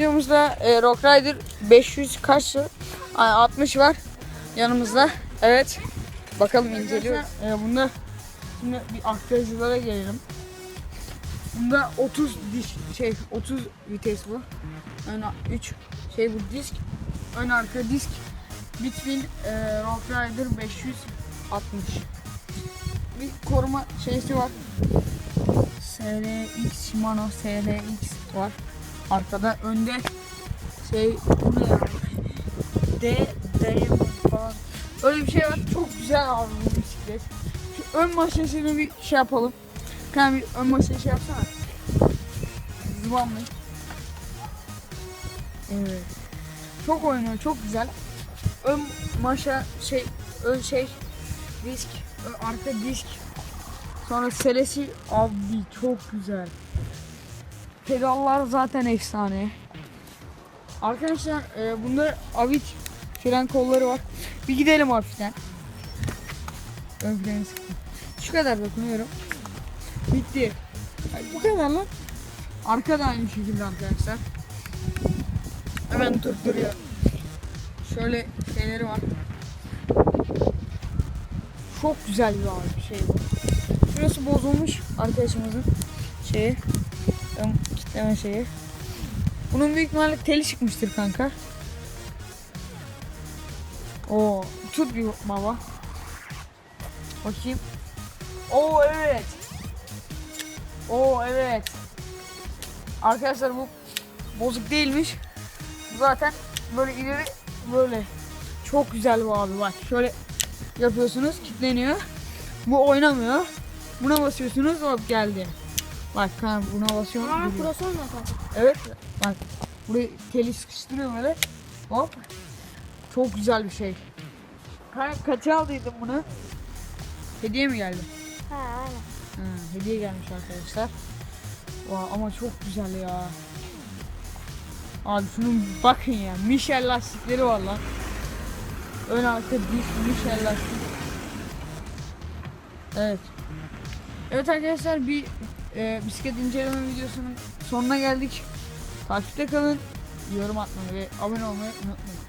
Yanımızda e, Rock Rider 500 kaçtı? Ay, 60 var yanımızda. Evet. Bakalım inceliyoruz. E, bunda şimdi bir aktarıcılara gelelim. Bunda 30 disk şey 30 vites bu. Ön 3 şey bu disk. Ön arka disk. Bitwin e, Rock Rider 560. Bir koruma şeysi var. SLX Shimano SLX var. Arkada önde şey bu ne ya? D Diamond falan. Öyle bir şey var. Çok güzel abi bu bisiklet. Şu ön maşasını bir şey yapalım. Kanka bir ön maşayı şey yapsana. Zıvanlı. Evet. Çok oynuyor, çok güzel. Ön maşa şey, ön şey, disk, arka disk. Sonra selesi abi çok güzel. Pedallar zaten efsane. Arkadaşlar e, bunda avit fren kolları var. Bir gidelim hafiften. Ön freni sıktım. Şu kadar dokunuyorum. Bitti. Ay, bu kadar lan. Arka da aynı şekilde arkadaşlar. Hemen durduruyor. Şöyle şeyleri var. Çok güzel bir abi şey bu. Şurası bozulmuş arkadaşımızın şeyi. Kitleme şeyi. Bunun büyük ihtimalle teli çıkmıştır kanka. Oo, tut bir baba. Bakayım. Oo evet. Oo evet. Arkadaşlar bu bozuk değilmiş. Bu zaten böyle ileri böyle çok güzel bu abi bak. Şöyle yapıyorsunuz kilitleniyor. Bu oynamıyor. Buna basıyorsunuz hop geldi. Bak kanka buna basıyorum. Aa olmuyor kanka. Evet bak burayı teli sıkıştırıyor böyle. Hop. Çok güzel bir şey. Kanka kaça aldıydım bunu? Hediye mi geldi? Ha aynen. Ha, hediye gelmiş arkadaşlar. Vay ama çok güzel ya. Abi şunun bakın ya. Michel lastikleri var lan. Ön arka disk Michel lastik. Evet. Evet arkadaşlar bir e, bisiklet inceleme videosunun sonuna geldik. Takipte kalın. Yorum atmayı ve abone olmayı unutmayın.